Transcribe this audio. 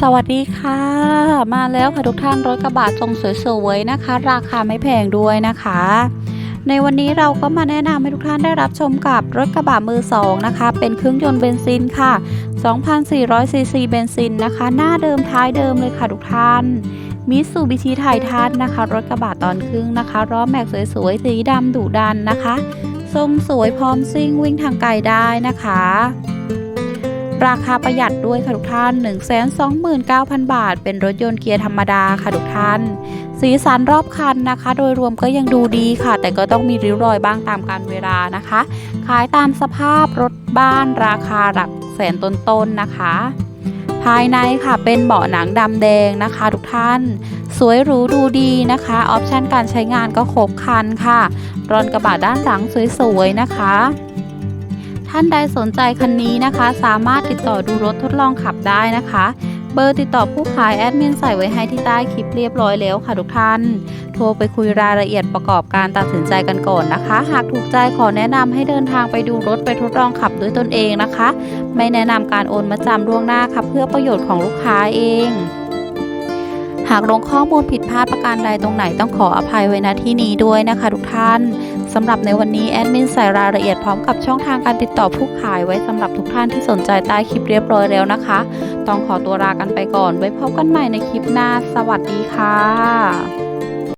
สวัสดีค่ะ มาแล้วค่ะทุกท่านรถกระบะทรงสวยๆนะคะ ราคาไม่แพงด้วยนะคะ ในวันนี้เราก็มาแนะนำให้ทุกท่านได้รับชมกับรถกระบะมือสองนะคะ เป็นเครื่องยนต์เบนซินค่ะ 2,400ซีซีเบนซินนะคะ หน้าเดิมท้ายเดิมเลยค่ะทุกท่านมิสูบิชิไททันนะคะ รถกระบะตอนครึ่งนะคะล้อแม็กสวยๆสีดำดุดันนะคะ ทรงสวยพร้อมซิ่งวิ่งทางไกลได้นะคะ ราคาประหยัดด้วยค่ะทุกท่าน 129,000 บาท เป็นรถยนต์เกียร์ธรรมดาค่ะทุกท่าน สีสันรอบคันนะคะ โดยรวมก็ยังดูดีค่ะ แต่ก็ต้องมีริ้วรอยบ้างตามกาลเวลานะคะ ขายตามสภาพรถบ้านราคาหลักแสนต้นๆนนะคะ ภายในค่ะเป็นเบาะหนังดำแดงนะคะ ทุกท่าน สวยหรูดูดีนะคะออปชันการใช้งานก็ครบครันค่ะรอนกระบะด้านหลังสวยๆนะคะ ท่านใดสนใจคันนี้นะคะ สามารถติดต่อดูรถทดลองขับได้นะคะ เบอร์ติดต่อผู้ขายแอดมินใส่ไว้ให้ที่ใต้คลิปเรียบร้อยแล้วค่ะทุกท่าน โทรไปคุยรายละเอียดประกอบการตัดสินใจกันก่อนนะคะ หากถูกใจขอแนะนำให้เดินทางไปดูรถไปทดลองขับด้วยตนเองนะคะ ไม่แนะนำการโอนมาจำล่วงหน้าค่ะเพื่อประโยชน์ของลูกค้าเองหากลงข้อมูลผิดพลาดประการใดตรงไหนต้องขออภัยไว้ณที่นี้ด้วยนะคะทุกท่าน สำหรับในวันนี้แอดมินใส่รายละเอียดพร้อมกับช่องทางการติดต่อผู้ขายไว้สำหรับทุกท่านที่สนใจใต้คลิปเรียบร้อยแล้วนะคะ ต้องขอตัวลากันไปก่อน ไว้พบกันใหม่ในคลิปหน้า สวัสดีค่ะ